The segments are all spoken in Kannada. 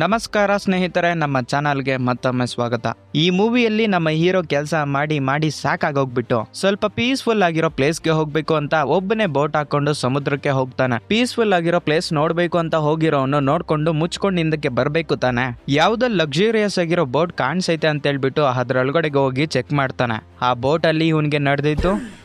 ನಮಸ್ಕಾರ ಸ್ನೇಹಿತರೆ, ನಮ್ಮ ಚಾನಲ್ಗೆ ಮತ್ತೊಮ್ಮೆ ಸ್ವಾಗತ. ಈ ಮೂವಿಯಲ್ಲಿ ನಮ್ಮ ಹೀರೋ ಕೆಲಸ ಮಾಡಿ ಮಾಡಿ ಸಾಕಾಗೋಗ್ಬಿಟ್ಟು ಸ್ವಲ್ಪ ಪೀಸ್ಫುಲ್ ಆಗಿರೋ ಪ್ಲೇಸ್ಗೆ ಹೋಗ್ಬೇಕು ಅಂತ ಒಬ್ಬನೇ ಬೋಟ್ ಹಾಕೊಂಡು ಸಮುದ್ರಕ್ಕೆ ಹೋಗ್ತಾನೆ. ಪೀಸ್ಫುಲ್ ಆಗಿರೋ ಪ್ಲೇಸ್ ನೋಡ್ಬೇಕು ಅಂತ ಹೋಗಿರೋನು ನೋಡ್ಕೊಂಡು ಮುಚ್ಕೊಂಡು ಹಿಂದಕ್ಕೆ ಬರ್ಬೇಕು ತಾನೆ. ಯಾವ್ದೋ ಲಕ್ಸುರಿಯಸ್ ಆಗಿರೋ ಬೋಟ್ ಕಾಣಿಸೈತೆ ಅಂತ ಹೇಳ್ಬಿಟ್ಟು ಅದ್ರೊಳಗಡೆಗೆ ಹೋಗಿ ಚೆಕ್ ಮಾಡ್ತಾನೆ. ಆ ಬೋಟ್ ಅಲ್ಲಿ ಇವನ್ಗೆ ನಡೆದಿತ್ತು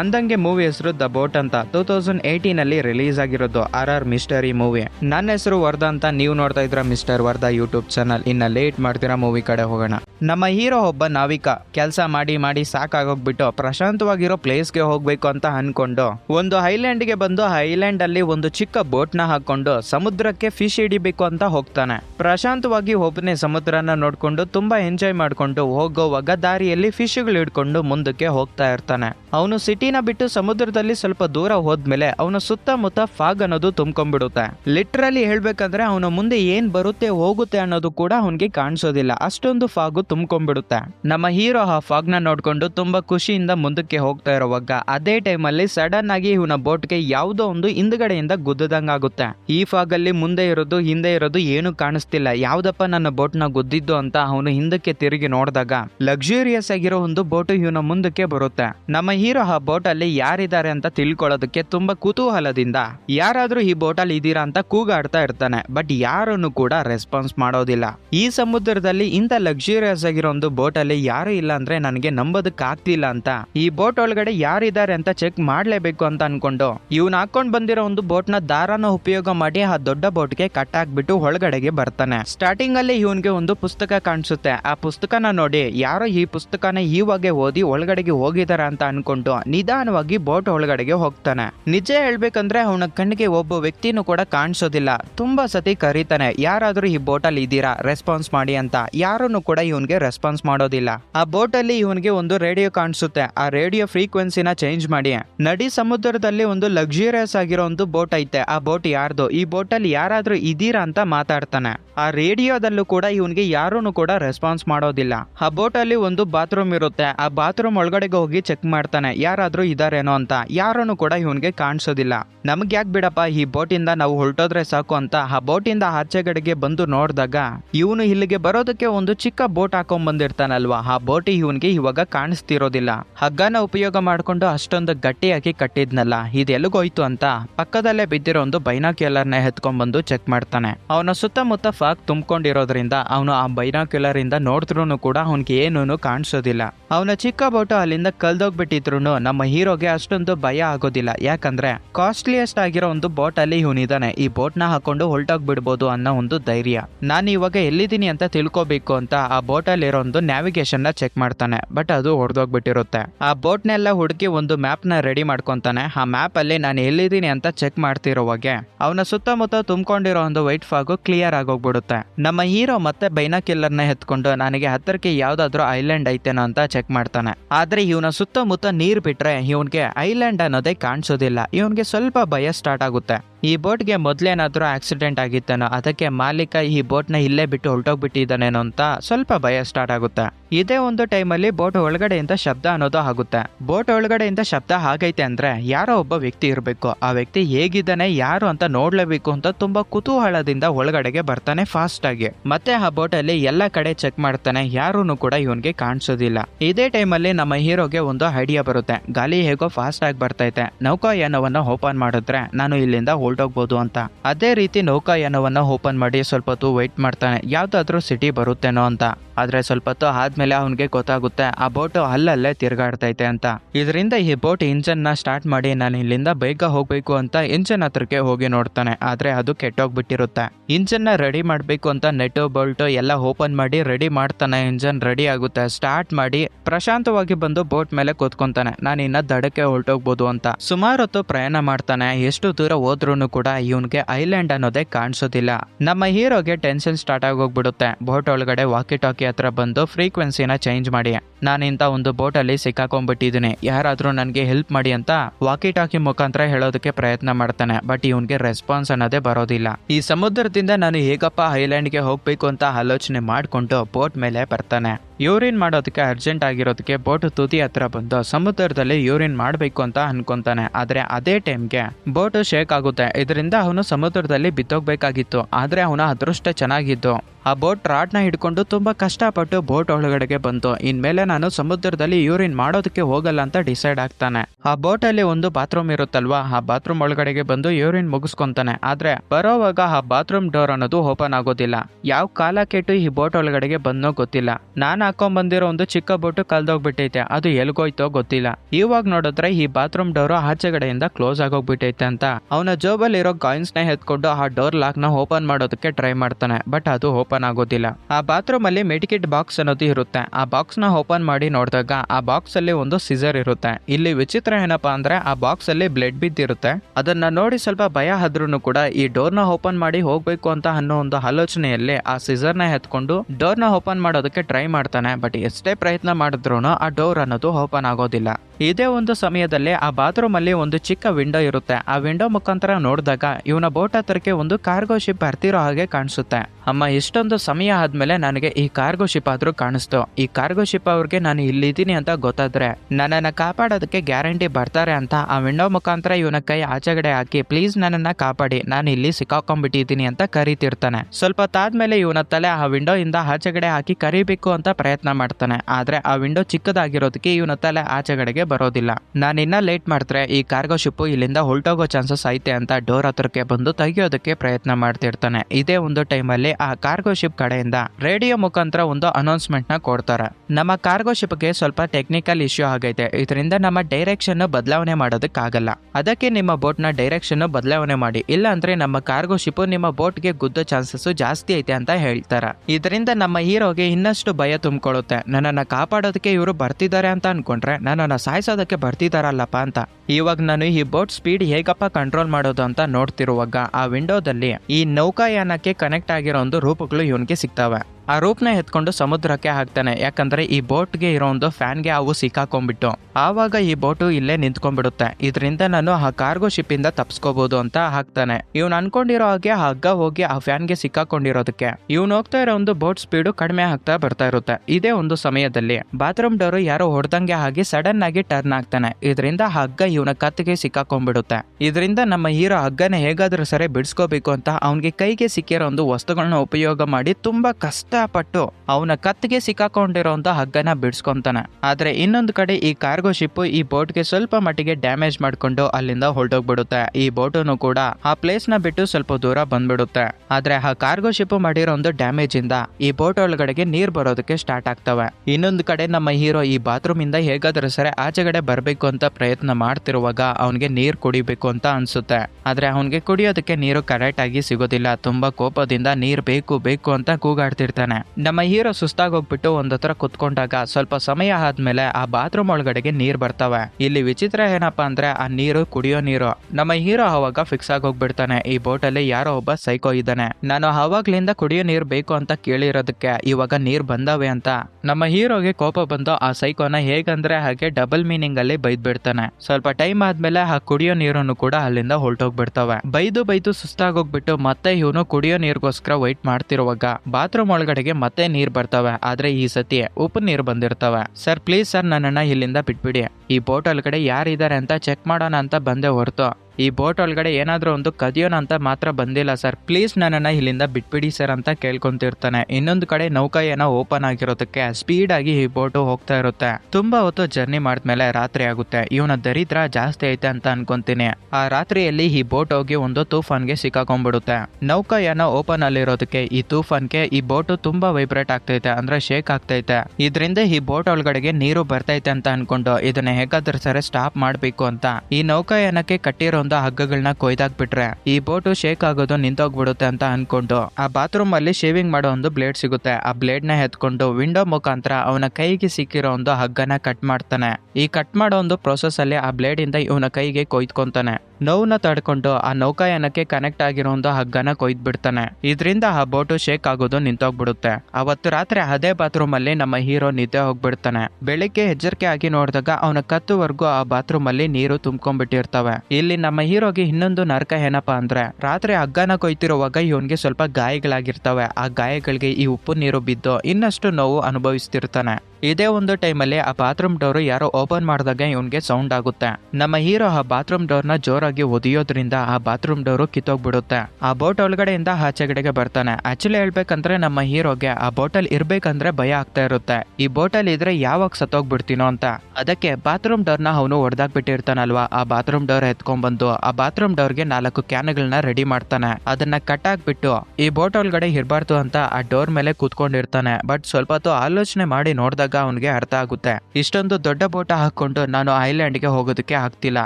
ಅಂದಂಗೆ ಮೂವಿ ಹೆಸರು ದ ಬೋಟ್ ಅಂತ. ಟೂ ತೌಸಂಡ್ ಏಯ್ಟೀನ್ ಅಲ್ಲಿ ರಿಲೀಸ್ ಆಗಿರೋದು ಆರ್ ಆರ್ ಮಿಸ್ಟರಿ ಮೂವಿ. ನನ್ನ ಹೆಸರು ವರ್ಧ ಅಂತ ನೀವು ನೋಡ್ತಾ ಇದ್ರ ಮಿಸ್ಟರ್ ವರ್ಧಾ ಯೂಟ್ಯೂಬ್ ಚಾನಲ್. ಇನ್ನ ಲೇಟ್ ಮಾಡ್ತೀರಾ ಮೂವಿ ಕಡೆ ಹೋಗೋಣ. ನಮ್ಮ ಹೀರೋ ಒಬ್ಬ ನಾವಿಕ. ಕೆಲಸ ಮಾಡಿ ಮಾಡಿ ಸಾಕಾಗೋಗ್ಬಿಟ್ಟು ಪ್ರಶಾಂತವಾಗಿರೋ ಪ್ಲೇಸ್ಗೆ ಹೋಗ್ಬೇಕು ಅಂತ ಅನ್ಕೊಂಡು ಒಂದು ಐಲ್ಯಾಂಡ್ಗೆ ಬಂದು ಐಲ್ಯಾಂಡ್ ಅಲ್ಲಿ ಒಂದು ಚಿಕ್ಕ ಬೋಟ್ನ ಹಾಕೊಂಡು ಸಮುದ್ರಕ್ಕೆ ಫಿಶ್ ಹಿಡಿಬೇಕು ಅಂತ ಹೋಗ್ತಾನೆ. ಪ್ರಶಾಂತವಾಗಿ ಒಬ್ಬನೇ ಸಮುದ್ರನ ನೋಡ್ಕೊಂಡು ತುಂಬಾ ಎಂಜಾಯ್ ಮಾಡ್ಕೊಂಡು ಹೋಗೋವಾಗ ದಾರಿಯಲ್ಲಿ ಫಿಶ್ಗಳು ಹಿಡ್ಕೊಂಡು ಮುಂದಕ್ಕೆ ಹೋಗ್ತಾ ಇರ್ತಾನೆ. ಅವನು ಸಿಟಿನ ಬಿಟ್ಟು ಸಮುದ್ರದಲ್ಲಿ ಸ್ವಲ್ಪ ದೂರ ಹೋದ್ಮೇಲೆ ಅವನ ಸುತ್ತಮುತ್ತ ಫಾಗ್ ಅನ್ನೋದು ತುಂಬ್ಕೊಂಡ್ಬಿಡುತ್ತೆ. ಲಿಟ್ರಲಿ ಹೇಳ್ಬೇಕಂದ್ರೆ ಅವನ ಮುಂದೆ ಏನ್ ಬರುತ್ತೆ, ಹೋಗುತ್ತೆ ಅನ್ನೋದು ಕೂಡ ಅವನಿಗೆ ಕಾಣಿಸೋದಿಲ್ಲ. ಅಷ್ಟೊಂದು ಫಾಗು ತುಂಬ್ಕೊಂಡ್ಬಿಡುತ್ತೆ. ನಮ್ಮ ಹೀರೋ ಆ ಫಾಗ್ನ ನೋಡ್ಕೊಂಡು ತುಂಬಾ ಖುಷಿಯಿಂದ ಮುಂದಕ್ಕೆ ಹೋಗ್ತಾ ಇರುವಾಗ ಅದೇ ಅಲ್ಲಿ ಸಡನ್ ಆಗಿ ಇವನ ಬೋಟ್ಗೆ ಯಾವುದೋ ಒಂದು ಹಿಂದ್ಗಡೆಯಿಂದ ಗುದ್ದದಂಗ ಆಗುತ್ತೆ. ಈ ಫಾಗ್ ಅಲ್ಲಿ ಮುಂದೆ ಇರೋದು, ಹಿಂದೆ ಇರೋದು ಏನು ಕಾಣಿಸ್ತಿಲ್ಲ. ಯಾವ್ದಪ್ಪ ನನ್ನ ಬೋಟ್ನ ಗುದ್ದಿದ್ದು ಅಂತ ಅವನು ಹಿಂದಕ್ಕೆ ತಿರುಗಿ ನೋಡಿದಾಗ ಲಕ್ಸುರಿಯಸ್ ಆಗಿರೋ ಒಂದು ಬೋಟ್ ಇವನ ಮುಂದಕ್ಕೆ ಬರುತ್ತೆ. ನಮ್ಮ ಹೀರೋ ಆ ಅಲ್ಲಿ ಯಾರಿದ್ದಾರೆ ಅಂತ ತಿಳ್ಕೊಳ್ಳೋದಕ್ಕೆ ತುಂಬಾ ಕುತೂಹಲದಿಂದ ಯಾರಾದರೂ ಈ ಬೋಟ್ ಅಲ್ಲಿ ಇದೀರಾ ಅಂತ ಕೂಗಾಡ್ತಾ ಇರ್ತಾನೆ, ಬಟ್ ಯಾರನ್ನು ಕೂಡ ರೆಸ್ಪಾನ್ಸ್ ಮಾಡೋದಿಲ್ಲ. ಈ ಸಮುದ್ರದಲ್ಲಿ ಇಂಥ ಲಕ್ಸುರಿಯಸ್ ಆಗಿರೋ ಒಂದು ಬೋಟ್ ಅಲ್ಲಿ ಯಾರು ಇಲ್ಲ ಅಂದ್ರೆ ನನಗೆ ನಂಬೋದಕ್ ಆಗ್ತಿಲ್ಲ ಅಂತ. ಈ ಬೋಟ್ ಒಳಗಡೆ ಯಾರಿದ್ದಾರೆ ಅಂತ ಚೆಕ್ ಮಾಡ್ಲೇಬೇಕು ಅಂತ ಅನ್ಕೊಂಡು ಇವ್ನ ಹಾಕೊಂಡ್ ಬಂದಿರೋ ಒಂದು ಬೋಟ್ನ ದಾರನ ಉಪಯೋಗ ಮಾಡಿ ಆ ದೊಡ್ಡ ಬೋಟ್ಗೆ ಕಟ್ ಹಾಕ್ಬಿಟ್ಟು ಒಳಗಡೆಗೆ ಬರ್ತಾನೆ. ಸ್ಟಾರ್ಟಿಂಗ್ ಅಲ್ಲಿ ಇವನ್ಗೆ ಒಂದು ಪುಸ್ತಕ ಕಾಣಿಸುತ್ತೆ. ಆ ಪುಸ್ತಕನ ನೋಡಿ, ಯಾರೋ ಈ ಪುಸ್ತಕನ ಇವಾಗೆ ಓದಿ ಒಳಗಡೆಗೆ ಹೋಗಿದಾರ ಅಂತ ಅನ್ಕೊಂಡು ನಿಧಾನವಾಗಿ ಬೋಟ್ ಒಳಗಡೆಗೆ ಹೋಗ್ತಾನೆ. ನಿಜ ಹೇಳ್ಬೇಕಂದ್ರೆ ಅವನ ಕಣ್ಣಿಗೆ ಒಬ್ಬ ವ್ಯಕ್ತಿನೂ ಕೂಡ ಕಾಣಿಸೋದಿಲ್ಲ. ತುಂಬಾ ಸತಿ ಕರೀತಾನೆ, ಯಾರಾದ್ರೂ ಈ ಬೋಟ್ ಅಲ್ಲಿ ಇದ್ದೀರಾ? ರೆಸ್ಪಾನ್ಸ್ ಮಾಡಿ ಅಂತ. ಯಾರನ್ನು ಕೂಡ ಇವನ್ಗೆ ರೆಸ್ಪಾನ್ಸ್ ಮಾಡೋದಿಲ್ಲ. ಆ ಬೋಟ್ ಅಲ್ಲಿ ಇವನ್ಗೆ ಒಂದು ರೇಡಿಯೋ ಕಾಣಿಸುತ್ತೆ. ಆ ರೇಡಿಯೋ ಫ್ರೀಕ್ವೆನ್ಸಿನ ಚೇಂಜ್ ಮಾಡಿ. ನಡಿ ಸಮುದ್ರದಲ್ಲಿ ಒಂದು ಲಕ್ಸುರಿಯಸ್ ಆಗಿರೋ ಒಂದು ಬೋಟ್ ಐತೆ. ಆ ಬೋಟ್ ಯಾರ್ದು? ಈ ಬೋಟ್ ಅಲ್ಲಿ ಯಾರಾದ್ರೂ ಇದೀರಾ ಅಂತ ಮಾತಾಡ್ತಾನೆ. ಆ ರೇಡಿಯೋದಲ್ಲೂ ಕೂಡ ಇವನ್ಗೆ ಯಾರೂ ಕೂಡ ರೆಸ್ಪಾನ್ಸ್ ಮಾಡೋದಿಲ್ಲ. ಆ ಬೋಟ್ ಅಲ್ಲಿ ಒಂದು ಬಾತ್ರೂಮ್ ಇರುತ್ತೆ. ಆ ಬಾತ್ರೂಮ್ ಒಳಗಡೆಗೆ ಹೋಗಿ ಚೆಕ್ ಮಾಡ್ತಾನೆ ಯಾರಾದ್ರೂ ಇದಾರೇನೋ ಅಂತ ಯಾರನ್ನು ಕೂಡ ಇವನಿಗೆ ಕಾಣಿಸೋದಿಲ್ಲ. ನಮ್ಗೆ ಯಾಕೆ ಬಿಡಪ್ಪ ಈ ಬೋಟಿಂದ ನಾವು ಹೊರಟೋದ್ರೆ ಸಾಕು ಅಂತ ಆ ಬೋಟಿಂದ ಆಚೆಗಡೆಗೆ ಬಂದು ನೋಡಿದಾಗ ಇವನು ಇಲ್ಲಿಗೆ ಬರೋದಕ್ಕೆ ಒಂದು ಚಿಕ್ಕ ಬೋಟ್ ಹಾಕೊಂಡ್ ಬಂದಿರ್ತಾನಲ್ವಾ ಆ ಬೋಟ್ ಇವನ್ಗೆ ಇವಾಗ ಕಾಣಿಸ್ತಿರೋದಿಲ್ಲ. ಹಗ್ಗನ ಉಪಯೋಗ ಮಾಡ್ಕೊಂಡು ಅಷ್ಟೊಂದು ಗಟ್ಟಿಯಾಗಿ ಕಟ್ಟಿದ್ನಲ್ಲ ಇದೆಲ್ಲಿಗೋಯ್ತು ಅಂತ ಪಕ್ಕದಲ್ಲೇ ಬಿದ್ದಿರೋ ಒಂದು ಬೈನಾಕ್ಯುಲರ್ನ ಎತ್ಕೊಂಡ್ ಬಂದು ಚೆಕ್ ಮಾಡ್ತಾನೆ. ಅವನ ಸುತ್ತಮುತ್ತ ಫಾಗ್ ತುಂಬಿಕೊಂಡಿರೋದ್ರಿಂದ ಅವನು ಆ ಬೈನಾಕ್ಯುಲರ್ ಇಂದ ನೋಡಿದ್ರು ಕೂಡ ಅವನಿಗೆ ಏನೂ ಕಾಣಿಸೋದಿಲ್ಲ. ಅವನ ಚಿಕ್ಕ ಬೋಟು ಅಲ್ಲಿಂದ ಕಲ್ದೋಗ್ಬಿಟ್ಟಿದ್ರು ನಮ್ಮ ಹೀರೋಗೆ ಅಷ್ಟೊಂದು ಭಯ ಆಗೋದಿಲ್ಲ. ಯಾಕಂದ್ರೆ ಕಾಸ್ಟ್ಲಿಯಸ್ಟ್ ಆಗಿರೋ ಒಂದು ಬೋಟ್ ಅಲ್ಲಿ ಇವನಿದಾನೆ ಈ ಬೋಟ್ನ ಹಾಕೊಂಡು ಹೊಲ್ಟೋಗ್ಬಿಡ್ಬೋದು ಅನ್ನೋ ಒಂದು ಧೈರ್ಯ. ನಾನು ಇವಾಗ ಎಲ್ಲಿದ್ದೀನಿ ಅಂತ ತಿಳ್ಕೊಬೇಕು ಅಂತ ಆ ಬೋಟ್ ಅಲ್ಲಿರೋ ಒಂದು ನ್ಯಾವಿಗೇಷನ್ನ ಚೆಕ್ ಮಾಡ್ತಾನೆ. ಬಟ್ ಅದು ಹೊಡೆದೋಗ್ಬಿಟ್ಟಿರುತ್ತೆ ಆ ಬೋಟ್ ನೆಲ್ಲ ಹುಡುಕಿ ಒಂದು ಮ್ಯಾಪ್ನ ರೆಡಿ ಮಾಡ್ಕೊಂತಾನೆ. ಆ ಮ್ಯಾಪ್ ಅಲ್ಲಿ ನಾನು ಎಲ್ಲಿದ್ದೀನಿ ಅಂತ ಚೆಕ್ ಮಾಡ್ತಿರೋವಾಗೆ ಅವನ ಸುತ್ತಮುತ್ತ ತುಂಬಿಕೊಂಡಿರೋ ಒಂದು ವೈಟ್ ಫಾಗು ಕ್ಲಿಯರ್ ಆಗೋಗ್ಬಿಡುತ್ತೆ. ನಮ್ಮ ಹೀರೋ ಮತ್ತೆ ಬೈನಾ ಕಿಲ್ಲರ್ನ ಎತ್ಕೊಂಡು, ನನಗೆ ಹತ್ತಿರಕ್ಕೆ ಯಾವ್ದಾದ್ರು ಐಲ್ಯಾಂಡ್ ಐತೇನೋ ಅಂತ ಚೆಕ್ ಮಾಡ್ತಾನೆ. ಆದ್ರೆ ಇವನ ಸುತ್ತಮುತ್ತ ನೀರ್ ಬಿಟ್ರೆ ಇವನ್ಗೆ ಐಲ್ಯಾಂಡ್ ಅನ್ನೋದೇ ಕಾಣಿಸೋದಿಲ್ಲ. ಇವನ್ಗೆ ಸ್ವಲ್ಪ ಭಯ ಸ್ಟಾರ್ಟ್ ಆಗುತ್ತೆ. ಈ ಬೋಟ್ಗೆ ಮೊದಲೇನಾದರೂ ಆಕ್ಸಿಡೆಂಟ್ ಆಗಿತ್ತೇನೋ, ಅದಕ್ಕೆ ಮಾಲೀಕ ಈ ಬೋಟ್ನ ಇಲ್ಲೇ ಬಿಟ್ಟು ಹೊರಟೋಗ್ಬಿಟ್ಟಿದ್ದಾನೇನೋ ಅಂತ ಸ್ವಲ್ಪ ಭಯ ಸ್ಟಾರ್ಟ್ ಆಗುತ್ತೆ. ಇದೇ ಒಂದು ಟೈಮಲ್ಲಿ ಬೋಟ್ ಒಳಗಡೆಯಿಂದ ಶಬ್ದ ಅನ್ನೋದು ಆಗುತ್ತೆ. ಬೋಟ್ ಒಳಗಡೆಯಿಂದ ಶಬ್ದ ಆಗೈತೆ ಅಂದ್ರೆ ಯಾರೋ ಒಬ್ಬ ವ್ಯಕ್ತಿ ಇರಬೇಕು. ಆ ವ್ಯಕ್ತಿ ಹೇಗಿದ್ದಾನೆ, ಯಾರು ಅಂತ ನೋಡ್ಲೇಬೇಕು ಅಂತ ತುಂಬಾ ಕುತೂಹಲದಿಂದ ಒಳಗಡೆಗೆ ಬರ್ತಾನೆ ಫಾಸ್ಟ್ ಆಗಿ. ಮತ್ತೆ ಆ ಬೋಟ್ ಅಲ್ಲಿ ಎಲ್ಲ ಕಡೆ ಚೆಕ್ ಮಾಡ್ತಾನೆ, ಯಾರೂನು ಕೂಡ ಇವನ್ಗೆ ಕಾಣಿಸೋದಿಲ್ಲ. ಇದೇ ಟೈಮಲ್ಲಿ ನಮ್ಮ ಹೀರೋಗೆ ಒಂದು ಐಡಿಯಾ ಬರುತ್ತೆ. ಗಾಲಿ ಹೇಗೋ ಫಾಸ್ಟ್ ಆಗಿ ಬರ್ತೈತೆ ನೌಕಾಯಾನವನ್ನು ಓಪನ್ ಮಾಡಿದ್ರೆ ನಾನು ಇಲ್ಲಿಂದ ಹೊರಟೋಗ್ಬೋದು ಅಂತ. ಅದೇ ರೀತಿ ನೌಕಾಯಾನವನ್ನು ಓಪನ್ ಮಾಡಿ ಸ್ವಲ್ಪ ಹೊತ್ತು ವೆಯ್ಟ್ ಮಾಡ್ತಾನೆ. ಯಾವ್ದಾದ್ರೂ ಸಿಟಿ ಬರುತ್ತೇನೋ ಅಂತ. ಆದ್ರೆ ಸ್ವಲ್ಪ ಹೊತ್ತು ಆದ್ಮೇಲೆ ಅವನಿಗೆ ಗೊತ್ತಾಗುತ್ತೆ, ಆ ಬೋಟ್ ಅಲ್ಲಲ್ಲೇ ತಿರ್ಗಾಡ್ತೈತೆ ಅಂತ. ಇದರಿಂದ ಈ ಬೋಟ್ ಇಂಜನ್ನ ಸ್ಟಾರ್ಟ್ ಮಾಡಿ ನಾನು ಇಲ್ಲಿಂದ ಬೇಗ ಹೋಗ್ಬೇಕು ಅಂತ ಇಂಜನ್ ಹತ್ರಕ್ಕೆ ಹೋಗಿ ನೋಡ್ತಾನೆ. ಆದ್ರೆ ಅದು ಕೆಟ್ಟೋಗ್ಬಿಟ್ಟಿರುತ್ತೆ. ಇಂಜನ್ನ ರೆಡಿ ಮಾಡ್ಬೇಕು ಅಂತ ನೆಟ್ ಬೋಲ್ಟ್ ಎಲ್ಲ ಓಪನ್ ಮಾಡಿ ರೆಡಿ ಮಾಡ್ತಾನೆ. ಇಂಜನ್ ರೆಡಿ ಆಗುತ್ತೆ. ಸ್ಟಾರ್ಟ್ ಮಾಡಿ ಪ್ರಶಾಂತವಾಗಿ ಬಂದು ಬೋಟ್ ಮೇಲೆ ಕೂತ್ಕೊಂತಾನೆ. ನಾನು ಇನ್ನ ದಡಕ್ಕೆ ಹೊರಟೋಗ್ಬೋದು ಅಂತ. ಸುಮಾರು ಹೊತ್ತು ಪ್ರಯಾಣ ಮಾಡ್ತಾನೆ. ಎಷ್ಟು ದೂರ ಹೋದ್ರೂ ಕೂಡ ಇವನ್ಗೆ ಐಲ್ಯಾಂಡ್ ಅನ್ನೋದೇ ಕಾಣಿಸೋದಿಲ್ಲ. ನಮ್ಮ ಹೀರೋಗೆ ಟೆನ್ಷನ್ ಸ್ಟಾರ್ಟ್ ಆಗೋಗ್ಬಿಡುತ್ತೆ. ಬೋಟ್ ಒಳಗಡೆ ವಾಕಿ ಟಾಕಿ ಹತ್ರ ಬಂದು ಫ್ರೀಕ್ವೆನ್ಸಿನ ಚೇಂಜ್ ಮಾಡಿ. ನಾನಿಂತ ಒಂದು ಬೋಟಲ್ಲಿ ಸಿಕ್ಕಾಕೊಂಡ್ಬಿಟ್ಟಿದ್ದೀನಿ. ಯಾರಾದರೂ ನನಗೆ ಹೆಲ್ಪ್ ಮಾಡಿ ಅಂತ ವಾಕಿ ಟಾಕಿ ಮುಖಾಂತರ ಹೇಳೋದಕ್ಕೆ ಪ್ರಯತ್ನ ಮಾಡ್ತಾನೆ, ಬಟ್ ಇವನಿಗೆ ರೆಸ್ಪಾನ್ಸ್ ಅನ್ನೋದೇ ಬರೋದಿಲ್ಲ. ಈ ಸಮುದ್ರದಿಂದ ನಾನು ಹೇಗಪ್ಪ ಐಲ್ಯಾಂಡ್ಗೆ ಹೋಗ್ಬೇಕು ಅಂತ ಆಲೋಚನೆ ಮಾಡಿಕೊಂಡು ಬೋಟ್ ಮೇಲೆ ಬರ್ತಾನೆ. ಯೂರಿನ್ ಮಾಡೋದಕ್ಕೆ ಅರ್ಜೆಂಟ್ ಆಗಿರೋದಕ್ಕೆ ಬೋಟ್ ತುದಿ ಹತ್ರ ಬಂದು ಸಮುದ್ರದಲ್ಲಿ ಯೂರಿನ್ ಮಾಡಬೇಕು ಅಂತ ಅನ್ಕೊಂತಾನೆ. ಆದ್ರೆ ಅದೇ ಟೈಮ್ಗೆ ಬೋಟ್ ಶೇಕ್ ಆಗುತ್ತೆ. ಇದರಿಂದ ಅವನು ಸಮುದ್ರದಲ್ಲಿ ಬಿತ್ತೋಗ್ಬೇಕಾಗಿತ್ತು ಆದ್ರೆ ಅವನ ಅದೃಷ್ಟ ಚೆನ್ನಾಗಿದ್ದು ಆ ಬೋಟ್ ರಾಡ್ನ ಹಿಡ್ಕೊಂಡು ತುಂಬಾ ಕಷ್ಟಪಟ್ಟು ಬೋಟ್ ಒಳಗಡೆಗೆ ಬಂತು. ಇನ್ಮೇಲೆ ನಾನು ಸಮುದ್ರದಲ್ಲಿ ಯೂರಿನ್ ಮಾಡೋದಕ್ಕೆ ಹೋಗಲ್ಲ ಅಂತ ಡಿಸೈಡ್ ಆಗ್ತಾನೆ. ಆ ಬೋಟ್ ಅಲ್ಲಿ ಒಂದು ಬಾತ್ರೂಮ್ ಇರುತ್ತಲ್ವಾ? ಆ ಬಾತ್ರೂಮ್ ಒಳಗಡೆಗೆ ಬಂದು ಯೂರಿನ್ ಮುಗಿಸ್ಕೊಂತಾನೆ. ಆದ್ರೆ ಬರೋವಾಗ ಆ ಬಾತ್ರೂಮ್ ಡೋರ್ ಅನ್ನೋದು ಓಪನ್ ಆಗೋದಿಲ್ಲ. ಯಾವ ಕಾಲ ಕೆಟ್ಟು ಈ ಬೋಟ್ ಒಳಗಡೆಗೆ ಬಂದೋ ಗೊತ್ತಿಲ್ಲ. ನಾನ್ ಹಾಕೊಂಡ್ ಬಂದಿರೋ ಒಂದು ಚಿಕ್ಕ ಬೋಟ್ ಕಲ್ದೋಗ್ಬಿಟ್ಟೈತೆ ಅದು ಎಲ್ಗೋಯ್ತೋ ಗೊತ್ತಿಲ್ಲ. ಇವಾಗ ನೋಡಿದ್ರೆ ಈ ಬಾತ್ರೂಮ್ ಡೋರ್ ಆಚೆಗಡೆಯಿಂದ ಕ್ಲೋಸ್ ಆಗೋಗ್ಬಿಟ್ಟೈತೆ ಅಂತ. ಅವನ ಜೋಬಲ್ಲಿ ಇರೋ ಕಾಯಿನ್ಸ್ನ ಎತ್ಕೊಂಡು ಆ ಡೋರ್ ಲಾಕ್ನ ಓಪನ್ ಮಾಡೋದಕ್ಕೆ ಟ್ರೈ ಮಾಡ್ತಾನೆ. ಬಟ್ ಅದು ಓಪನ್ ಆಗೋದಿಲ್ಲ. ಆ ಬಾತ್ರೂಮ್ ಅಲ್ಲಿ ಮೆಡಿಕೇಟ್ ಬಾಕ್ಸ್ ಅನ್ನೋದು ಇರುತ್ತೆ. ಆ ಬಾಕ್ಸ್ನ ಓಪನ್ ಮಾಡಿ ನೋಡಿದಾಗ ಆ ಬಾಕ್ಸ್ ಅಲ್ಲಿ ಒಂದು ಸಿಸರ್ ಇರುತ್ತೆ. ಇಲ್ಲಿ ವಿಚಿತ್ರ ಏನಪ್ಪಾ ಅಂದ್ರೆ ಆ ಬಾಕ್ಸ್ ಅಲ್ಲಿ ಬ್ಲಡ್ ಬಿದ್ದಿರುತ್ತೆ. ಅದನ್ನ ನೋಡಿ ಸ್ವಲ್ಪ ಭಯ ಆದ್ರೂ ಕೂಡ ಈ ಡೋರ್ನ ಓಪನ್ ಮಾಡಿ ಹೋಗ್ಬೇಕು ಅಂತ ಅನ್ನೋ ಒಂದು ಆಲೋಚನೆಯಲ್ಲಿ ಆ ಸಿಸರ್ನ ಎತ್ಕೊಂಡು ಡೋರ್ನ ಓಪನ್ ಮಾಡೋದಕ್ಕೆ ಟ್ರೈ ಮಾಡ್ತಾನೆ. ಬಟ್ ಎಷ್ಟೇ ಪ್ರಯತ್ನ ಮಾಡಿದ್ರು ಆ ಡೋರ್ ಅನ್ನೋದು ಓಪನ್ ಆಗೋದಿಲ್ಲ. ಇದೇ ಒಂದು ಸಮಯದಲ್ಲಿ ಆ ಬಾತ್ರೂಮ್ ಅಲ್ಲಿ ಒಂದು ಚಿಕ್ಕ ವಿಂಡೋ ಇರುತ್ತೆ. ಆ ವಿಂಡೋ ಮುಖಾಂತರ ನೋಡಿದಾಗ ಇವನ ಬೋಟ್ ಹತ್ರಕ್ಕೆ ಒಂದು ಕಾರ್ಗೋ ಶಿಪ್ ಬರ್ತಿರೋ ಹಾಗೆ ಕಾಣಿಸುತ್ತೆ. ಅಮ್ಮ, ಇಷ್ಟೊಂದು ಸಮಯ ಆದ್ಮೇಲೆ ನನಗೆ ಈ ಕಾರ್ಗೋ ಶಿಪ್ ಆದ್ರೂ ಕಾಣಿಸ್ತು. ಈ ಕಾರ್ಗೋ ಶಿಪ್ ಅವ್ರಿಗೆ ನಾನು ಇಲ್ಲಿದ್ದೀನಿ ಅಂತ ಗೊತ್ತಾದ್ರೆ ನನ್ನನ್ನು ಕಾಪಾಡೋದಕ್ಕೆ ಗ್ಯಾರಂಟಿ ಬರ್ತಾರೆ ಅಂತ ಆ ವಿಂಡೋ ಮುಖಾಂತರ ಇವನ ಕೈ ಆಚೆಗಡೆ ಹಾಕಿ, ಪ್ಲೀಸ್ ನನ್ನನ್ನ ಕಾಪಾಡಿ, ನಾನು ಇಲ್ಲಿ ಸಿಕ್ಕಾಕೊಂಡ್ಬಿಟ್ಟಿದ್ದೀನಿ ಅಂತ ಕರಿತಿರ್ತಾನೆ. ಸ್ವಲ್ಪ ತಾದ್ಮೇಲೆ ಇವನ ತಲೆ ಆ ವಿಂಡೋ ಇಂದ ಆಚೆಗಡೆ ಹಾಕಿ ಕರಿಬೇಕು ಅಂತ ಪ್ರಯತ್ನ ಮಾಡ್ತಾನೆ. ಆದ್ರೆ ಆ ವಿಂಡೋ ಚಿಕ್ಕದಾಗಿರೋದಕ್ಕೆ ಇವನ ತಲೆ ಆಚೆಗಡೆಗೆ ಬರೋದಿಲ್ಲ. ನಾನಿನ್ನ ಲೇಟ್ ಮಾಡಿದ್ರೆ ಈ ಕಾರ್ಗೋ ಶಿಪ್ ಇಲ್ಲಿಂದ ಹೊಲ್ಟೋಗೋ ಚಾನ್ಸಸ್ ಐತೆ ಅಂತ ಡೋರ್ ಹತ್ರಕ್ಕೆ ಬಂದು ತೆಗಿಯೋದಕ್ಕೆ ಪ್ರಯತ್ನ ಮಾಡ್ತಿರ್ತಾನೆ. ಇದೇ ಒಂದು ಟೈಮಲ್ಲಿ ಆ ಕಾರ್ಗೋ ಶಿಪ್ ಕಡೆಯಿಂದ ರೇಡಿಯೋ ಮುಖಾಂತರ ಒಂದು ಅನೌನ್ಸ್ಮೆಂಟ್ನ ಕೊಡ್ತಾರೆ. ನಮ್ಮ ಕಾರ್ಗೋ ಶಿಪ್ಗೆ ಸ್ವಲ್ಪ ಟೆಕ್ನಿಕಲ್ ಇಶ್ಯೂ ಆಗೈತೆ. ಇದರಿಂದ ನಮ್ಮ ಡೈರೆಕ್ಷನ್ ಬದಲಾವಣೆ ಮಾಡೋದಕ್ಕಾಗಲ್ಲ. ಅದಕ್ಕೆ ನಿಮ್ಮ ಬೋಟ್ನ ಡೈರೆಕ್ಷನ್ ಬದಲಾವಣೆ ಮಾಡಿ. ಇಲ್ಲ ಅಂದ್ರೆ ನಮ್ಮ ಕಾರ್ಗೋ ಶಿಪ್ ನಿಮ್ಮ ಬೋಟ್ಗೆ ಗುದ್ದ ಚಾನ್ಸಸ್ ಜಾಸ್ತಿ ಐತೆ ಅಂತ ಹೇಳ್ತಾರೆ. ಇದರಿಂದ ನಮ್ಮ ಹೀರೋಗೆ ಇನ್ನಷ್ಟು ಭಯ ತುಂಬಿಕೊಳ್ಳುತ್ತೆ. ನನ್ನನ್ನ ಕಾಪಾಡೋದಕ್ಕೆ ಇವರು ಬರ್ತಿದ್ದಾರೆ ಅಂತ ಅನ್ಕೊಂಡ್ರೆ ನನ್ನನ್ನ ಸಾಯಿಸೋದಕ್ಕೆ ಬರ್ತಿದಾರಲ್ಲಪ್ಪ ಅಂತ. ಇವಾಗ ನಾನು ಈ ಬೋಟ್ ಸ್ಪೀಡ್ ಹೇಗಪ್ಪ ಕಂಟ್ರೋಲ್ ಮಾಡೋದು ಅಂತ ನೋಡ್ತಿರುವಾಗ ಆ ವಿಂಡೋದಲ್ಲಿ ಈ ನೌಕಾಯಾನಕ್ಕೆ ಕನೆಕ್ಟ್ ಆಗಿರೋ ಒಂದು ರೂಪಗಳು ಇವನಿಗೆ ಸಿಗ್ತವೆ. ಆ ರೂಪ್ನ ಎತ್ಕೊಂಡು ಸಮುದ್ರಕ್ಕೆ ಹಾಕ್ತಾನೆ. ಯಾಕಂದ್ರೆ ಈ ಬೋಟ್ಗೆ ಇರೋ ಒಂದು ಫ್ಯಾನ್ಗೆ ಅವು ಸಿಕ್ಕಾಕೊಂಡ್ಬಿಟ್ಟು. ಆವಾಗ ಈ ಬೋಟು ಇಲ್ಲೇ ನಿಂತ್ಕೊಂಡ್ಬಿಡುತ್ತೆ. ಇದರಿಂದ ನಾನು ಆ ಕಾರ್ಗೋ ಶಿಪ್ ಇಂದ ತಪ್ಸ್ಕೋಬಹುದು ಅಂತ ಹಾಕ್ತಾನೆ. ಇವ್ನು ಅನ್ಕೊಂಡಿರೋ ಹಾಗೆ ಆ ಹಗ್ಗ ಹೋಗಿ ಆ ಫ್ಯಾನ್ಗೆ ಸಿಕ್ಕಾಕೊಂಡಿರೋದಕ್ಕೆ. ಇವ್ನು ಹೋಗ್ತಾ ಇರೋ ಒಂದು ಬೋಟ್ ಸ್ಪೀಡು ಕಡಿಮೆ ಆಗ್ತಾ ಬರ್ತಾ ಇರುತ್ತೆ. ಇದೇ ಒಂದು ಸಮಯದಲ್ಲಿ. ಬಾತ್ರೂಮ್ ಡೋರು ಯಾರೋ ಹೊಡೆದಂಗೆ ಆಗಿ ಸಡನ್ ಆಗಿ ಟರ್ನ್ ಆಗ್ತಾನೆ. ಇದರಿಂದ ಹಗ್ಗ ಇವನ ಕತ್ತಿಗೆ ಸಿಕ್ಕಾಕೊಂಡ್ಬಿಡುತ್ತೆ. ಇದರಿಂದ ನಮ್ಮ ಹೀರೋ ಹಗ್ಗನ ಹೇಗಾದ್ರೂ ಸರಿ ಬಿಡಿಸ್ಕೋಬೇಕು ಅಂತ ಅವನಿಗೆ ಕೈಗೆ ಸಿಕ್ಕಿರೋ ಒಂದು ವಸ್ತುಗಳನ್ನ ಉಪಯೋಗ ಮಾಡಿ ತುಂಬಾ ಕಷ್ಟಪಟ್ಟು ಅವನ ಕತ್ತಿಗೆ ಸಿಕ್ಕಾಕೊಂಡಿರೋ ಹಗ್ಗನ ಬಿಡಿಸ್ಕೊಂತಾನೆ. ಆದ್ರೆ ಇನ್ನೊಂದು ಕಡೆ ಈ ಕಾರ್ಗೋ ಶಿಪ್ ಈ ಬೋಟ್ಗೆ ಸ್ವಲ್ಪ ಮಟ್ಟಿಗೆ ಡ್ಯಾಮೇಜ್ ಮಾಡ್ಕೊಂಡು ಅಲ್ಲಿಂದ ಹೊರಟೋಗ್ಬಿಡುತ್ತೆ. ಈ ಬೋಟುನು ಕೂಡ ಆ ಪ್ಲೇಸ್ನ ಬಿಟ್ಟು ಸ್ವಲ್ಪ ದೂರ ಬಂದ್ಬಿಡುತ್ತೆ. ಆದ್ರೆ ಆ ಕಾರ್ಗೋ ಶಿಪ್ ಮಾಡಿರೋ ಒಂದು ಡ್ಯಾಮೇಜ್ ಇಂದ ಈ ಬೋಟ್ ಒಳಗಡೆಗೆ ನೀರ್ ಬರೋದಕ್ಕೆ ಸ್ಟಾರ್ಟ್ ಆಗ್ತವೆ. ಇನ್ನೊಂದು ಕಡೆ ನಮ್ಮ ಹೀರೋ ಈ ಬಾತ್ರೂಮ್ ಇಂದ ಹೇಗಾದ್ರೂ ಸರಿ ಆಚೆಗಡೆ ಬರಬೇಕು ಅಂತ ಪ್ರಯತ್ನ ಮಾಡ್ತಿರುವಾಗ ಅವನಿಗೆ ನೀರ್ ಕುಡಿಬೇಕು ಅಂತ ಅನ್ಸುತ್ತೆ. ಆದ್ರೆ ಅವನಿಗೆ ಕುಡಿಯೋದಕ್ಕೆ ನೀರು ಕರೆಕ್ಟ್ ಆಗಿ ಸಿಗೋದಿಲ್ಲ. ತುಂಬಾ ಕೋಪದಿಂದ ನೀರ್ ಬೇಕು ಬೇಕು ಅಂತ ಕೂಗಾಡ್ತಿರ್ತಾನೆ. ನಮ್ಮ ಹೀರೋ ಸುಸ್ತಾಗೋಗ್ಬಿಟ್ಟು ಒಂದ್ ಹತ್ರ ಕುತ್ಕೊಂಡಾಗ ಸ್ವಲ್ಪ ಸಮಯ ಆದ್ಮೇಲೆ ಆ ಬಾತ್ರೂಮ್ ಒಳಗಡೆಗೆ ನೀರ್ ಬರ್ತವೆ. ಇಲ್ಲಿ ವಿಚಿತ್ರ ಏನಪ್ಪಾ ಅಂದ್ರೆ ಆ ನೀರು ಕುಡಿಯೋ ನೀರು. ನಮ್ಮ ಹೀರೋ ಅವಾಗ ಫಿಕ್ಸ್ ಆಗಿ ಹೋಗ್ಬಿಡ್ತಾನೆ. ಈ ಬೋಟ್ ಅಲ್ಲಿ ಯಾರೋ ಒಬ್ಬ ಸೈಕೋ ಇದ್ದಾನೆ. ನಾನು ಅವಾಗ್ಲಿಂದ ಕುಡಿಯೋ ನೀರ್ ಬೇಕು ಅಂತ ಕೇಳಿರೋದಕ್ಕೆ ಇವಾಗ ನೀರ್ ಬಂದಾವೆ ಅಂತ. ನಮ್ಮ ಹೀರೋಗೆ ಕೋಪ ಬಂದು ಆ ಸೈಕೋನ ಹೇಗಂದ್ರೆ ಹಾಗೆ ಡಬಲ್ ಮೀನಿಂಗ್ ಅಲ್ಲಿ ಬೈದ್ ಬಿಡ್ತಾನೆ ಸ್ವಲ್ಪ ಟೈಮ್ ಆದ್ಮೇಲೆ ಆ ಕುಡಿಯೋ ನೀರನ್ನು ಕೂಡ ಅಲ್ಲಿಂದ ಹೊರಟೋಗ್ಬಿಡ್ತವೆ. ಬೈದು ಬೈದು ಸುಸ್ತಾಗೋಗ್ಬಿಟ್ಟು ಮತ್ತೆ ಇವನು ಕುಡಿಯೋ ನೀರ್ಗೋಸ್ಕರ ವೈಟ್ ಮಾಡ್ತಿರುವಾಗ ಬಾತ್ರೂಮ್ ಒಳಗಡೆಗೆ ಮತ್ತೆ ನೀರ್ ಬರ್ತವೆ. ಆದ್ರೆ ಈ ಸತಿ ಉಪ್ಪು ನೀರ್ ಬಂದಿರ್ತವೆ. ಸರ್ ಪ್ಲೀಸ್ ಸರ್ ನನ್ನನ್ನ ಇಲ್ಲಿಂದ ಬಿಟ್ಬಿಡಿ ಈ ಬೋಟ್ ಕಡೆ ಯಾರಿದ್ದಾರೆ ಅಂತ ಚೆಕ್ ಮಾಡೋಣ ಅಂತ ಬಂದೆ ಹೊರತು. ಈ ಬೋಟ್ ಒಳಗಡೆ ಏನಾದರೂ ಒಂದು ಕದಿಯೋಣ ಅಂತ ಮಾತ್ರ ಬಂದಿಲ್ಲ, ಸರ್. ಪ್ಲೀಸ್ ನನ್ನನ್ನು ಇಲ್ಲಿಂದ ಬಿಟ್ಬಿಡಿ, ಸರ್, ಅಂತ ಕೇಳ್ಕೊಂತಿರ್ತಾನೆ. ಇನ್ನೊಂದು ಕಡೆ ನೌಕಾಯಾನ ಓಪನ್ ಆಗಿರೋದಕ್ಕೆ ಸ್ಪೀಡ್ ಆಗಿ ಈ ಬೋಟು ಹೋಗ್ತಾ ಇರುತ್ತೆ. ತುಂಬಾ ಹೊತ್ತು ಜರ್ನಿ ಮಾಡಿದ್ಮೇಲೆ ರಾತ್ರಿ ಆಗುತ್ತೆ. ಇವನ ದರಿದ್ರ ಜಾಸ್ತಿ ಐತೆ ಅಂತ ಅನ್ಕೊಂತೀನಿ. ಆ ರಾತ್ರಿಯಲ್ಲಿ ಈ ಬೋಟ್ ಹೋಗಿ ಒಂದು ತೂಫಾನ್ಗೆ ಸಿಕ್ಕಾಕೊಂಡ್ಬಿಡುತ್ತೆ. ನೌಕಾಯಾನ ಓಪನ್ ಅಲ್ಲಿರೋದಕ್ಕೆ ಈ ತೂಫಾನ್ಗೆ ಈ ಬೋಟ್ ತುಂಬಾ ವೈಬ್ರೇಟ್ ಆಗ್ತೈತೆ, ಅಂದ್ರೆ ಶೇಕ್ ಆಗ್ತೈತೆ. ಇದರಿಂದ ಈ ಬೋಟ್ ಒಳಗಡೆಗೆ ನೀರು ಬರ್ತೈತೆ ಅಂತ ಅನ್ಕೊಂಡು ಇದನ್ನ ಹೇಗಾದ್ರೂ ಸರಿ ಸ್ಟಾಪ್ ಮಾಡಬೇಕು ಅಂತ ಈ ನೌಕಾಯಾನಕ್ಕೆ ಕಟ್ಟಿರೋ ಒಂದು ಹಗ್ಗಗಳನ್ನ ಕೊಯ್ದಾಕ್ಬಿಟ್ರೆ ಈ ಬೋಟು ಶೇಕ್ ಆಗೋದು ನಿಂತೋಗ್ಬಿಡುತ್ತೆ ಅಂತ ಅನ್ಕೊಂಡು ಆ ಬಾತ್ರೂಮ್ ಅಲ್ಲಿ ಶೇವಿಂಗ್ ಮಾಡೋ ಒಂದು ಬ್ಲೇಡ್ ಸಿಗುತ್ತೆ. ಆ ಬ್ಲೇಡ್ನ ಎತ್ಕೊಂಡು ವಿಂಡೋ ಮುಖಾಂತರ ಅವನ ಕೈಗೆ ಸಿಕ್ಕಿರೋ ಒಂದು ಹಗ್ಗನ ಕಟ್ ಮಾಡ್ತಾನೆ. ಈ ಕಟ್ ಮಾಡೋ ಒಂದು ಪ್ರೊಸೆಸ್ ಅಲ್ಲಿ ಆ ಬ್ಲೇಡ್ ಇಂದ ಇವನ ಕೈಗೆ ಕೊಯ್ದ್ಕೊಂತಾನೆ. ನೋವನ್ನ ತಡ್ಕೊಂಡು ಆ ನೌಕಾಯಾನಕ್ಕೆ ಕನೆಕ್ಟ್ ಆಗಿರೋ ಒಂದು ಹಗ್ಗನ ಕೊಯ್ದು ಬಿಡ್ತಾನೆ ಇದರಿಂದ ಆ ಬೋಟು ಶೇಕ್ ಆಗೋದು ನಿಂತೋಗ್ಬಿಡುತ್ತೆ. ಅವತ್ತು ರಾತ್ರಿ ಅದೇ ಬಾತ್ರೂಮ್ ಅಲ್ಲಿ ನಮ್ಮ ಹೀರೋ ನಿದ್ದೆ ಹೋಗ್ಬಿಡ್ತಾನೆ. ಬೆಳಿಗ್ಗೆ ಹೆಜ್ಜರಿಕೆ ಆಗಿ ನೋಡಿದಾಗ ಅವನ ಕತ್ತುವರೆಗೂ ಆ ಬಾತ್ರೂಮ್ ಅಲ್ಲಿ ನೀರು ತುಂಬ್ಕೊಂಡ್ಬಿಟ್ಟಿರ್ತವೆ. ಇಲ್ಲಿ ನಮ್ಮ ಹೀರೋಗೆ ಇನ್ನೊಂದು ನರಕ ಏನಪ್ಪಾ ಅಂದ್ರೆ, ರಾತ್ರಿ ಹಗ್ಗನ ಕೊಯ್ತಿರುವಾಗ ಇವನ್ಗೆ ಸ್ವಲ್ಪ ಗಾಯಗಳಾಗಿರ್ತವೆ. ಆ ಗಾಯಗಳಿಗೆ ಈ ಉಪ್ಪು ನೀರು ಬಿದ್ದು ಇನ್ನಷ್ಟು ನೋವು ಅನುಭವಿಸ್ತಿರ್ತಾನೆ. ಇದೇ ಒಂದು ಟೈಮಲ್ಲಿ ಆ ಬಾತ್ರೂಮ್ ಡೋರ್ ಯಾರೋ ಓಪನ್ ಮಾಡಿದಾಗ ಇವನ್ಗೆ ಸೌಂಡ್ ಆಗುತ್ತೆ. ನಮ್ಮ ಹೀರೋ ಆ ಬಾತ್ರೂಮ್ ಡೋರ್ನ ಜೋರಾಗಿ ಒದಿಯೋದ್ರಿಂದ ಆ ಬಾತ್ರೂಮ್ ಡೋರ್ ಕಿತ್ತೋಗ್ಬಿಡುತ್ತೆ. ಆ ಬೋಟ್ ಒಳಗಡೆಯಿಂದ ಆಚೆಗಡೆಗೆ ಬರ್ತಾನೆ. ಆಕ್ಚುಲಿ ಹೇಳ್ಬೇಕಂದ್ರೆ ನಮ್ಮ ಹೀರೋಗೆ ಆ ಬೋಟಲ್ ಇರ್ಬೇಕಂದ್ರೆ ಭಯ ಆಗ್ತಾ ಇರುತ್ತೆ. ಈ ಬೋಟಲ್ ಇದ್ರೆ ಯಾವಾಗ ಸತ್ತೋಗ್ಬಿಡ್ತೀನೋ ಅಂತ. ಅದಕ್ಕೆ ಬಾತ್ರೂಮ್ ಡೋರ್ನ ಅವನು ಹೊಡೆದಾಕ್ಬಿಟ್ಟಿರ್ತಾನಲ್ವಾ ಆ ಬಾತ್ರೂಮ್ ಡೋರ್ ಎತ್ಕೊಂಡ್ಬಂದು ಆ ಬಾತ್ರೂಮ್ ಡೋರ್ಗೆ ನಾಲ್ಕು ಕ್ಯಾನ್ಗಳನ್ನ ರೆಡಿ ಮಾಡ್ತಾನೆ. ಅದನ್ನ ಕಟ್ ಹಾಕ್ಬಿಟ್ಟು ಈ ಬೋಟ್ ಒಳಗಡೆ ಇರಬಾರ್ದು ಅಂತ ಆ ಡೋರ್ ಮೇಲೆ ಕೂತ್ಕೊಂಡಿರ್ತಾನೆ. ಬಟ್ ಸ್ವಲ್ಪ ಹೊತ್ತು ಆಲೋಚನೆ ಮಾಡಿ ನೋಡಿದಾಗ ಅವನಿಗೆ ಅರ್ಥ ಆಗುತ್ತೆ. ಇಷ್ಟೊಂದು ದೊಡ್ಡ ಬೋಟ ಹಾಕೊಂಡು ನಾನು ಐಲ್ಯಾಂಡ್ಗೆ ಹೋಗೋದಕ್ಕೆ ಆಗ್ತಿಲ್ಲ.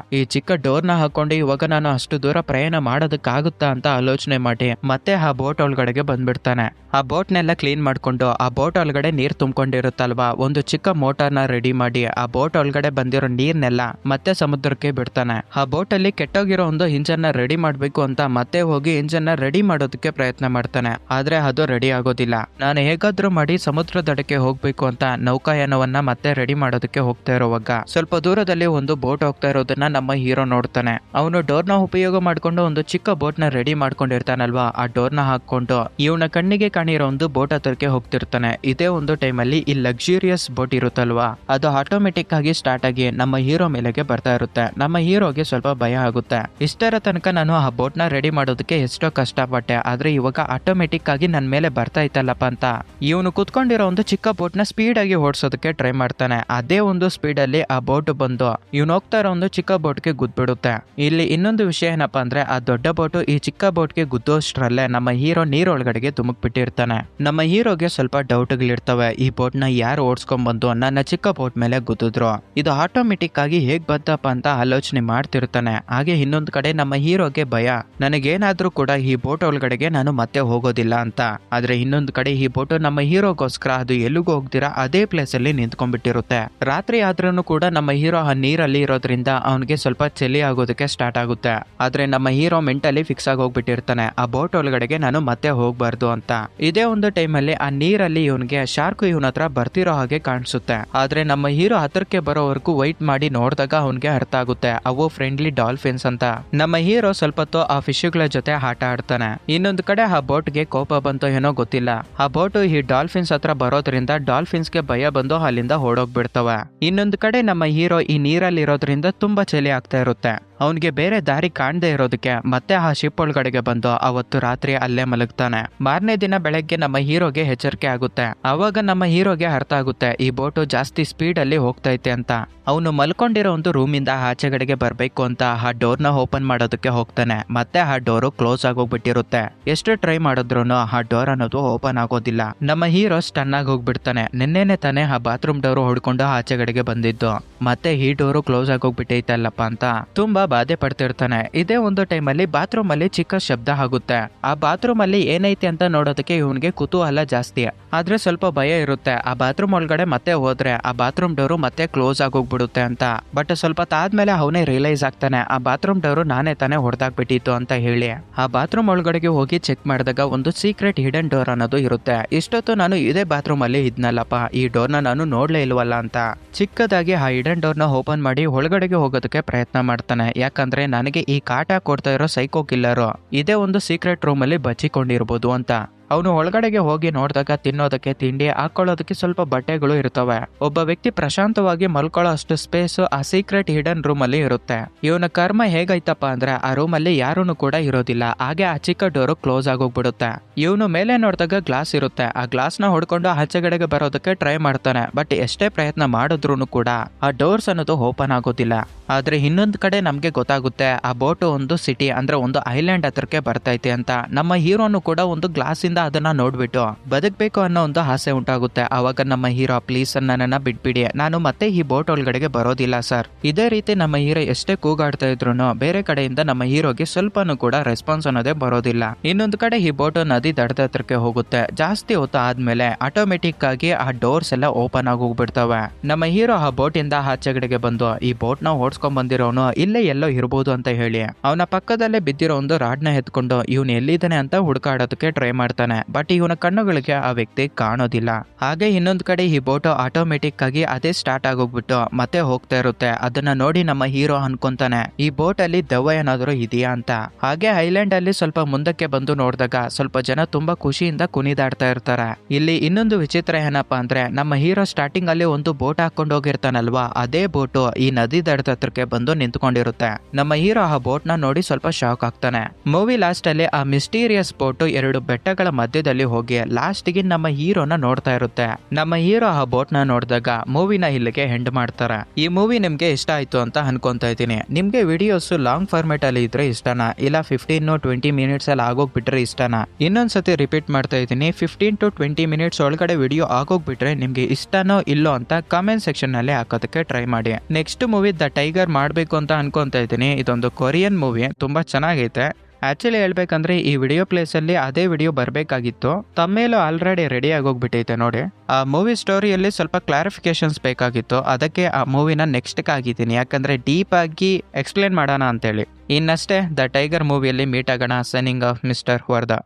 ಈ ಚಿಕ್ಕ ಡೋರ್ನ ಹಾಕೊಂಡು ಇವಾಗ ನಾನು ಅಷ್ಟು ದೂರ ಪ್ರಯಾಣ ಮಾಡೋದಕ್ಕಾಗುತ್ತಾ ಅಂತ ಆಲೋಚನೆ ಮಾಡಿ ಮತ್ತೆ ಆ ಬೋಟ್ ಒಳಗಡೆಗೆ ಬಂದ್ಬಿಡ್ತಾನೆ. ಆ ಬೋಟ್ ನೆಲ್ಲ ಕ್ಲೀನ್ ಮಾಡ್ಕೊಂಡು ಆ ಬೋಟ್ ಒಳಗಡೆ ನೀರ್ ತುಂಬಿಕೊಂಡಿರುತ್ತಲ್ವಾ? ಒಂದು ಚಿಕ್ಕ ಮೋಟಾರ್ನ ರೆಡಿ ಮಾಡಿ ಆ ಬೋಟ್ ಒಳಗಡೆ ಬಂದಿರೋ ನೀರ್ನೆಲ್ಲ ಮತ್ತೆ ಸಮುದ್ರಕ್ಕೆ ಬಿಡ್ತಾನೆ. ಆ ಬೋಟ್ ಅಲ್ಲಿ ಕೆಟ್ಟೋಗಿರೋ ಒಂದು ಇಂಜನ್ನ ರೆಡಿ ಮಾಡ್ಬೇಕು ಅಂತ ಮತ್ತೆ ಹೋಗಿ ಇಂಜನ್ನ ರೆಡಿ ಮಾಡೋದಕ್ಕೆ ಪ್ರಯತ್ನ ಮಾಡ್ತಾನೆ. ಆದ್ರೆ ಅದು ರೆಡಿ ಆಗೋದಿಲ್ಲ. ನಾನು ಹೇಗಾದ್ರೂ ಮಾಡಿ ಸಮುದ್ರ ದಡಕ್ಕೆ ಹೋಗ್ಬೇಕು ಅಂತ ನೌಕಾಯಾನವನ್ನ ಮತ್ತೆ ರೆಡಿ ಮಾಡೋದಕ್ಕೆ ಹೋಗ್ತಾ ಇರುವಾಗ ಸ್ವಲ್ಪ ದೂರದಲ್ಲಿ ಒಂದು ಬೋಟ್ ಹೋಗ್ತಾ ಇರೋದನ್ನ ನಮ್ಮ ಹೀರೋ ನೋಡ್ತಾನೆ. ಅವನು ಡೋರ್ನ ಉಪಯೋಗ ಮಾಡಿಕೊಂಡು ಒಂದು ಚಿಕ್ಕ ಬೋಟ್ನ ರೆಡಿ ಮಾಡ್ಕೊಂಡಿರ್ತಾನಲ್ವಾ? ಆ ಡೋರ್ನ ಹಾಕೊಂಡು ಇವನ ಕಣ್ಣಿಗೆ ಕಾಣಿರೋ ಒಂದು ಬೋಟ್ ಹತ್ರಕ್ಕೆ ಹೋಗ್ತಿರ್ತಾನೆ. ಇದೇ ಒಂದು ಟೈಮಲ್ಲಿ ಈ ಲಕ್ಸುರಿಯಸ್ ಬೋಟ್ ಇರುತ್ತಲ್ವಾ? ಅದು ಆಟೋಮೆಟಿಕ್ ಆಗಿ ಸ್ಟಾರ್ಟ್ ಆಗಿ ನಮ್ಮ ಹೀರೋ ಮೇಲೆಗೆ ಬರ್ತಾ ಇರುತ್ತೆ. ನಮ್ಮ ಹೀರೋಗೆ ಸ್ವಲ್ಪ ಭಯ ಆಗುತ್ತೆ. ಇಷ್ಟರ ತನಕ ನಾನು ಆ ಬೋಟ್ನ ರೆಡಿ ಮಾಡೋದಕ್ಕೆ ಎಷ್ಟೋ ಕಷ್ಟಪಟ್ಟೆ. ಆದ್ರೆ ಇವಾಗ ಆಟೋಮೆಟಿಕ್ ಆಗಿ ನನ್ನ ಮೇಲೆ ಬರ್ತಾ ಇತ್ತಲ್ಲಪ್ಪ ಅಂತ. ಇವನು ಕುತ್ಕೊಂಡಿರೋ ಒಂದು ಚಿಕ್ಕ ಬೋಟ್ನ ಸ್ಪೀಡ್ ಆಗಿ ಓಡಿಸೋದಕ್ಕೆ ಟ್ರೈ ಮಾಡ್ತಾನೆ. ಅದೇ ಒಂದು ಸ್ಪೀಡ್ ಅಲ್ಲಿ ಆ ಬೋಟ್ ಬಂದು ಇವನು ಹೋಗ್ತಾ ಇರೋ ಒಂದು ಚಿಕ್ಕ ಬೋಟ್ಗೆ ಗುದ್ಬಿಡುತ್ತೆ ಇಲ್ಲಿ ಇನ್ನೊಂದು ವಿಷಯ ಏನಪ್ಪ ಅಂದ್ರೆ, ಆ ದೊಡ್ಡ ಬೋಟು ಈ ಚಿಕ್ಕ ಬೋಟ್ಗೆ ಗುದ್ದೋಷ್ಟರಲ್ಲೇ ನಮ್ಮ ಹೀರೋ ನೀರೊಳಗಡೆಗೆ ತುಮುಕ್ಬಿಟ್ಟಿರ್ತಾನೆ. ನಮ್ಮ ಹೀರೋಗೆ ಸ್ವಲ್ಪ ಡೌಟ್ಗಳಿರ್ತವೆ, ಈ ಬೋಟ್ನ ಯಾರು ಓಡಿಸ್ಕೊಂಡ್ ಬಂದು ನನ್ನ ಚಿಕ್ಕ ಬೋಟ್ ಮೇಲೆ ಗುದ್ದಿದ್ರು. ಇದು ಆಟೋಮೆಟಿಕ್ ಆಗಿ ಹೇಗ್ ಬಂತಪ್ಪ ಅಂತ ಆಲೋಚನೆ ಮಾಡ್ತಿರ್ತಾನೆ. ಹಾಗೆ ಇನ್ನೊಂದು ಕಡೆ ನಮ್ಮ ಹೀರೋಗೆ ಭಯ, ನನಗೇನಾದ್ರೂ ಕೂಡ ಈ ಬೋಟ್ ಒಳಗಡೆಗೆ ನಾನು ಮತ್ತೆ ಹೋಗೋದಿಲ್ಲ ಅಂತ. ಆದ್ರೆ ಇನ್ನೊಂದು ಕಡೆ ಈ ಬೋಟ್ ನಮ್ಮ ಹೀರೋಗೋಸ್ಕರ ಅದು ಎಲ್ಲಿಗೂ ಹೋಗ್ದಿರಾ, ಅದೇ ಪ್ಲೇಸ್ ಅಲ್ಲಿ ನಿಂತ್ಕೊಂಡ್ಬಿಟ್ಟಿರುತ್ತೆ. ರಾತ್ರಿ ಆದ್ರೂ ಕೂಡ ನಮ್ಮ ಹೀರೋ ಆ ನೀರಲ್ಲಿ ಇರೋದ್ರಿಂದ ಅವನಿಗೆ ಸ್ವಲ್ಪ ಚಳಿ ಆಗೋದಕ್ಕೆ ಸ್ಟಾರ್ಟ್ ಆಗುತ್ತೆ. ಆದ್ರೆ ನಮ್ಮ ಹೀರೋ ಮೆಂಟಲಿ ಫಿಕ್ಸ್ ಆಗಿ ಹೋಗ್ಬಿಟ್ಟಿರ್ತಾನೆ. ಆ ಬೋಟ್ ಒಳಗಡೆಗೆ ನಾನು ಮತ್ತೆ ಹೋಗ್ಬಾರ್ದು ಅಂತ. ಇದೇ ಒಂದು ಟೈಮಲ್ಲಿ ಆ ನೀರಲ್ಲಿ ಇವನ್ಗೆ ಶಾರ್ಕ್ ಇವನ ಹತ್ರ ಬರ್ತಿರೋ ಹಾಗೆ ಕಾಣಿಸುತ್ತೆ. ಆದ್ರೆ ನಮ್ಮ ಹೀರೋ ಹತ್ರಕ್ಕೆ ಬರೋವರೆಗೂ ವೈಟ್ ಮಾಡಿ ನೋಡಿದಾಗ ಅವನಿಗೆ ಅರ್ಥ ಆಗುತ್ತೆ. ಅವು ಫ್ರೆಂಡ್ಲಿ ಡಾಲ್ಫಿನ್ಸ್ ಅಂತ. ನಮ್ಮ ಹೀರೋ ಸ್ವಲ್ಪ ಹೊತ್ತು ಆ ಫಿಶ್ಗಳ ಜೊತೆ ಆಟ ಆಡ್ತಾನೆ. ಇನ್ನೊಂದು ಕಡೆ ಆ ಬೋಟ್ಗೆ ಕೋಪ ಬಂತೋ ಏನೋ ಗೊತ್ತಿಲ್ಲ. ಆ ಬೋಟ್ ಈ ಡಾಲ್ಫಿನ್ಸ್ ಹತ್ರ ಬರೋದ್ರಿಂದ ಡಾಲ್ಫಿನ್ಸ್ಗೆ ಭಯ ಬಂದು ಅಲ್ಲಿಂದ ಓಡೋಗ್ಬಿಡ್ತವೆ. ಇನ್ನೊಂದು ಕಡೆ ನಮ್ಮ ಹೀರೋ ಈ ನೀರಲ್ಲಿ ಇರೋದ್ರಿಂದ ತುಂಬಾ ಚಳಿ ಆಗ್ತಾ ಇರುತ್ತೆ. ಅವನಿಗೆ ಬೇರೆ ದಾರಿ ಕಾಣದೇ ಇರೋದಕ್ಕೆ ಮತ್ತೆ ಆ ಶಿಪ್ ಒಳಗಡೆಗೆ ಬಂದು ಅವತ್ತು ರಾತ್ರಿ ಅಲ್ಲೇ ಮಲಗ್ತಾನೆ. ಮಾರನೇ ದಿನ ಬೆಳಗ್ಗೆ ನಮ್ಮ ಹೀರೋಗೆ ಎಚ್ಚರಿಕೆ ಆಗುತ್ತೆ. ಅವಾಗ ನಮ್ಮ ಹೀರೋಗೆ ಅರ್ಥ ಆಗುತ್ತೆ, ಈ ಬೋಟು ಜಾಸ್ತಿ ಸ್ಪೀಡ್ ಅಲ್ಲಿ ಹೋಗ್ತೈತೆ ಅಂತ. ಅವನು ಮಲ್ಕೊಂಡಿರೋ ಒಂದು ರೂಮಿಂದ ಆಚೆಗಡೆಗೆ ಬರಬೇಕು ಅಂತ ಆ ಡೋರ್ನ ಓಪನ್ ಮಾಡೋದಕ್ಕೆ ಹೋಗ್ತಾನೆ. ಮತ್ತೆ ಆ ಡೋರ್ ಕ್ಲೋಸ್ ಆಗೋಗ್ಬಿಟ್ಟಿರುತ್ತೆ. ಎಷ್ಟು ಟ್ರೈ ಮಾಡಿದ್ರು ಆ ಡೋರ್ ಅನ್ನೋದು ಓಪನ್ ಆಗೋದಿಲ್ಲ. ನಮ್ಮ ಹೀರೋ ಸ್ಟನ್ ಆಗಿ ಹೋಗ್ಬಿಡ್ತಾನೆ. ನಿನ್ನೆನೆ ತಾನೇ ಆ ಬಾತ್ರೂಮ್ ಡೋರ್ ಹೊಡ್ಕೊಂಡು ಆಚೆಗಡೆಗೆ ಬಂದಿದ್ದು. ಮತ್ತೆ ಈ ಡೋರು ಕ್ಲೋಸ್ ಆಗೋಗ್ಬಿಟ್ಟೈತಲ್ಲಪ್ಪ ಅಂತ ತುಂಬಾ ಬಾಧೆ ಪಡ್ತಿರ್ತಾನೆ. ಇದೇ ಒಂದು ಟೈಮಲ್ಲಿ ಬಾತ್ರೂಮ್ ಅಲ್ಲಿ ಚಿಕ್ಕ ಶಬ್ದ ಆಗುತ್ತೆ. ಆ ಬಾತ್ರೂಮ್ ಅಲ್ಲಿ ಏನೈತೆ ಅಂತ ನೋಡೋದಕ್ಕೆ ಇವನ್ಗೆ ಕುತೂಹಲ ಜಾಸ್ತಿ. ಆದ್ರೆ ಸ್ವಲ್ಪ ಭಯ ಇರುತ್ತೆ. ಆ ಬಾತ್ರೂಮ್ ಒಳಗಡೆ ಮತ್ತೆ ಹೋದ್ರೆ, ಆ ಬಾತ್ರೂಮ್ ಡೋರು ಮತ್ತೆ ಕ್ಲೋಸ್ ಆಗೋಗ್ಬಿಡುತ್ತೆ ಅಂತ. ಬಟ್ ಸ್ವಲ್ಪ ತಾದ್ಮೇಲೆ ಅವನೇ ರಿಯಲೈಸ್ ಆಗ್ತಾನೆ. ಆ ಬಾತ್ರೂಮ್ ಡೋರು ನಾನೇ ತಾನೇ ಹೊಡೆದಾಗ್ಬಿಟ್ಟಿತ್ತು ಅಂತ ಹೇಳಿ. ಆ ಬಾತ್ರೂಮ್ ಒಳಗಡೆಗೆ ಹೋಗಿ ಚೆಕ್ ಮಾಡಿದಾಗ ಒಂದು ಸೀಕ್ರೆಟ್ ಹಿಡನ್ ಡೋರ್ ಅನ್ನೋದು ಇರುತ್ತೆ. ಇಷ್ಟೊತ್ತು ನಾನು ಇದೇ ಬಾತ್ರೂಮ್ ಅಲ್ಲಿ ಇದ್ನಲ್ಲಪ್ಪ. ಈ ಡೋರ್ನ ನಾನು ನೋಡ್ಲೇ ಇಲ್ವಲ್ಲ ಅಂತ. ಚಿಕ್ಕದಾಗಿ ಆ ಹಿಡನ್ ಡೋರ್ನ ಓಪನ್ ಮಾಡಿ ಒಳಗಡೆಗೆ ಹೋಗೋದಕ್ಕೆ ಪ್ರಯತ್ನ ಮಾಡ್ತಾನೆ. ಯಾಕಂದ್ರೆ ನನಗೆ ಈ ಕಾಟ ಕೊಡ್ತಾ ಇರೋ ಸೈಕೋ ಕಿಲ್ಲರು. ಇದೇ ಒಂದು ಸೀಕ್ರೆಟ್ ರೂಮ್ ಅಲ್ಲಿ ಬಚ್ಚಿಕೊಂಡಿರ್ಬೋದು ಅಂತ. ಅವನು ಒಳಗಡೆಗೆ ಹೋಗಿ ನೋಡಿದಾಗ, ತಿನ್ನೋದಕ್ಕೆ ತಿಂಡಿ, ಹಾಕೊಳ್ಳೋದಕ್ಕೆ ಸ್ವಲ್ಪ ಬಟ್ಟೆಗಳು ಇರ್ತವೆ. ಒಬ್ಬ ವ್ಯಕ್ತಿ ಪ್ರಶಾಂತವಾಗಿ ಮಲ್ಕೊಳ್ಳೋ ಅಷ್ಟು ಸ್ಪೇಸ್ ಆ ಸೀಕ್ರೆಟ್ ಹಿಡನ್ ರೂಮ್ ಅಲ್ಲಿ ಇರುತ್ತೆ. ಇವನ ಕರ್ಮ ಹೇಗೈತಪ್ಪ ಅಂದ್ರೆ, ಆ ರೂಮ್ ಅಲ್ಲಿ ಯಾರೂ ಕೂಡ ಇರೋದಿಲ್ಲ. ಹಾಗೆ ಆ ಚಿಕ್ಕ ಡೋರು ಕ್ಲೋಸ್ ಆಗೋಗ್ಬಿಡುತ್ತೆ. ಇವನು ಮೇಲೆ ನೋಡಿದಾಗ ಗ್ಲಾಸ್ ಇರುತ್ತೆ. ಆ ಗ್ಲಾಸ್ನ ಹೊಡ್ಕೊಂಡು ಆಚೆಗಡೆಗೆ ಬರೋದಕ್ಕೆ ಟ್ರೈ ಮಾಡ್ತಾನೆ. ಬಟ್ ಎಷ್ಟೇ ಪ್ರಯತ್ನ ಮಾಡಿದ್ರು ಕೂಡ ಆ ಡೋರ್ಸ್ ಅನ್ನೋದು ಓಪನ್ ಆಗೋದಿಲ್ಲ. ಆದ್ರೆ ಇನ್ನೊಂದು ಕಡೆ ನಮ್ಗೆ ಗೊತ್ತಾಗುತ್ತೆ, ಆ ಬೋಟ್ ಒಂದು ಸಿಟಿ ಅಂದ್ರೆ ಒಂದು ಐಲ್ಯಾಂಡ್ ಹತ್ರಕ್ಕೆ ಬರ್ತೈತೆ ಅಂತ. ನಮ್ಮ ಹೀರೋನು ಕೂಡ ಒಂದು ಗ್ಲಾಸ್ ಇಂದ ಅದನ್ನ ನೋಡ್ಬಿಟ್ಟು ಬದುಕಬೇಕು ಅನ್ನೋ ಒಂದು ಆಸೆ ಉಂಟಾಗುತ್ತೆ. ಆವಾಗ ನಮ್ಮ ಹೀರೋ ಪ್ಲೀಸ್ ನನ್ನನ್ನ ಬಿಟ್ಬಿಡಿ. ನಾನು ಮತ್ತೆ ಈ ಬೋಟ್ ಒಳಗಡೆಗೆ ಬರೋದಿಲ್ಲ ಸರ್ ಇದೇ ರೀತಿ ನಮ್ಮ ಹೀರೋ ಎಷ್ಟೇ ಕೂಗಾಡ್ತಾ ಇದ್ರು ಬೇರೆ ಕಡೆಯಿಂದ ನಮ್ಮ ಹೀರೋಗೆ ಸ್ವಲ್ಪನೂ ಕೂಡ ರೆಸ್ಪಾನ್ಸ್ ಅನ್ನೋದೇ ಬರೋದಿಲ್ಲ. ಇನ್ನೊಂದು ಕಡೆ ಈ ಬೋಟ್ ನದಿ ದಡದ ಹತ್ರಕ್ಕೆ ಹೋಗುತ್ತೆ. ಜಾಸ್ತಿ ಹೊತ್ತು ಆದ್ಮೇಲೆ ಆಟೋಮೆಟಿಕ್ ಆಗಿ ಆ ಡೋರ್ಸ್ ಎಲ್ಲ ಓಪನ್ ಆಗಿ ಹೋಗ್ಬಿಡ್ತವೆ. ನಮ್ಮ ಹೀರೋ ಆ ಬೋಟ್ ಇಂದ ಆಚೆಗಡೆಗೆ ಬಂದು, ಈ ಬೋಟ್ನ ಓಡಿಸ್ಕೊಂಡ್ ಬಂದಿರೋನು ಇಲ್ಲೇ ಎಲ್ಲೋ ಇರಬಹುದು ಅಂತ ಹೇಳಿ. ಅವನ ಪಕ್ಕದಲ್ಲೇ ಬಿದ್ದಿರೋ ಒಂದು ರಾಡ್ನ ಎತ್ಕೊಂಡು, ಇವನು ಎಲ್ಲಿದ್ದಾನೆ ಅಂತ ಹುಡುಕಾಡೋದಕ್ಕೆ ಟ್ರೈ ಮಾಡ್ತಾನೆ. ಬಟ್ ಇವನ ಕಣ್ಣುಗಳಿಗೆ ಆ ವ್ಯಕ್ತಿ ಕಾಣೋದಿಲ್ಲ. ಹಾಗೆ ಇನ್ನೊಂದ್ ಕಡೆ ಈ ಬೋಟೋ ಆಟೋಮೆಟಿಕ್ ಆಗಿ ಅದೇ ಸ್ಟಾರ್ಟ್ ಆಗೋಗ್ಬಿಟ್ಟು ಮತ್ತೆ ಹೋಗ್ತಾ ಇರುತ್ತೆ. ಅದನ್ನ ನೋಡಿ ನಮ್ಮ ಹೀರೋ ಅನ್ಕೊಂತಾನೆ, ಈ ಬೋಟ್ ಅಲ್ಲಿ ದೆವ್ವ ಏನಾದ್ರು ಇದೆಯಾ? ಅಂತ. ಹಾಗೆ ಐಲ್ಯಾಂಡ್ ಅಲ್ಲಿ ಸ್ವಲ್ಪ ಮುಂದಕ್ಕೆ ಬಂದು ನೋಡಿದಾಗ ಸ್ವಲ್ಪ ಜನ ತುಂಬಾ ಖುಷಿಯಿಂದ ಕುಣಿದಾಡ್ತಾ ಇರ್ತಾರೆ. ಇಲ್ಲಿ ಇನ್ನೊಂದು ವಿಚಿತ್ರ ಏನಪ್ಪಾ ಅಂದ್ರೆ, ನಮ್ಮ ಹೀರೋ ಸ್ಟಾರ್ಟಿಂಗ್ ಅಲ್ಲಿ ಒಂದು ಬೋಟ್ ಹಾಕೊಂಡು ಹೋಗಿರ್ತಾನಲ್ವಾ? ಅದೇ ಬೋಟು ಈ ನದಿ ದಡದ ಹತ್ರಕ್ಕೆ ಬಂದು ನಿಂತ್ಕೊಂಡಿರುತ್ತೆ. ನಮ್ಮ ಹೀರೋ ಆ ಬೋಟ್ನ ನೋಡಿ ಸ್ವಲ್ಪ ಶಾಕ್ ಆಗ್ತಾನೆ. ಮೂವಿ ಲಾಸ್ಟ್ ಅಲ್ಲಿ ಆ ಮಿಸ್ಟೀರಿಯಸ್ ಬೋಟ್ ಎರಡು ಬೆಟ್ಟಗಳ ಮಧ್ಯದಲ್ಲಿ ಹೋಗಿ ಲಾಸ್ಟ್ಗೆ ನಮ್ಮ ಹೀರೋನ ನೋಡ್ತಾ ಇರುತ್ತೆ. ನಮ್ಮ ಹೀರೋ ಆ ಬೋಟ್ನ ನೋಡಿದಾಗ ಮೂವಿನ ಇಲ್ಲಿಗೆ ಹೆಂಡ್ ಮಾಡ್ತಾರೆ. ಈ ಮೂವಿ ನಿಮ್ಗೆ ಇಷ್ಟ ಆಯ್ತು ಅಂತ ಅನ್ಕೊಂತಾ ಇದ್ದೀನಿ. ನಿಮ್ಗೆ ವಿಡಿಯೋಸ್ ಲಾಂಗ್ ಫಾರ್ಮೆಟ್ ಅಲ್ಲಿ ಇದ್ರೆ ಇಷ್ಟನಾ? ಇಲ್ಲ ಫಿಫ್ಟೀನ್ ಟ್ವೆಂಟಿ ಮಿನಿಟ್ಸ್ ಅಲ್ಲಿ ಆಗೋಗ್ಬಿಟ್ರೆ ಇಷ್ಟನಾ? ಇನ್ನೊಂದ್ಸತಿ ರಿಪೀಟ್ ಮಾಡ್ತಾ ಇದ್ದೀನಿ. ಫಿಫ್ಟೀನ್ ಟು ಟ್ವೆಂಟಿ ಮಿನಿಟ್ಸ್ ಒಳಗಡೆ ವಿಡಿಯೋ ಆಗೋಗ್ಬಿಟ್ರೆ ನಿಮ್ಗೆ ಇಷ್ಟನೋ ಇಲ್ಲೋ ಅಂತ ಕಾಮೆಂಟ್ ಸೆಕ್ಷನ್ನಲ್ಲಿ ಹಾಕೋದಕ್ಕೆ ಟ್ರೈ ಮಾಡಿ. ನೆಕ್ಸ್ಟ್ ಮೂವಿ ದ ಟೈಗರ್ ಮಾಡ್ಬೇಕು ಅಂತ ಅನ್ಕೊಂತ ಇದ್ದೀನಿ. ಇದೊಂದು ಕೊರಿಯನ್ ಮೂವಿ. ತುಂಬಾ ಚೆನ್ನಾಗೈತೆ. ಆಕ್ಚುಲಿ ಹೇಳ್ಬೇಕಂದ್ರೆ ಈ ವಿಡಿಯೋ ಪ್ಲೇಸ್ ಅಲ್ಲಿ ಅದೇ ವಿಡಿಯೋ ಬರಬೇಕಾಗಿತ್ತು. ತಮ್ಮೇಲೂ ಆಲ್ರೆಡಿ ರೆಡಿ ಆಗೋಗ್ಬಿಟ್ಟೈತೆ ನೋಡಿ. ಆ ಮೂವಿ ಸ್ಟೋರಿಯಲ್ಲಿ ಸ್ವಲ್ಪ ಕ್ಲಾರಿಫಿಕೇಶನ್ಸ್ ಬೇಕಾಗಿತ್ತು. ಅದಕ್ಕೆ ಆ ಮೂವಿನ ನೆಕ್ಸ್ಟ್ ಆಗಿದ್ದೀನಿ. ಯಾಕಂದ್ರೆ ಡೀಪ್ ಆಗಿ ಎಕ್ಸ್ಪ್ಲೇನ್ ಮಾಡೋಣ ಅಂತೇಳಿ. ಇನ್ನಷ್ಟೇ ದ ಟೈಗರ್ ಮೂವಿಯಲ್ಲಿ ಮೀಟ್ ಆಗೋಣ. Signing of mister Wardha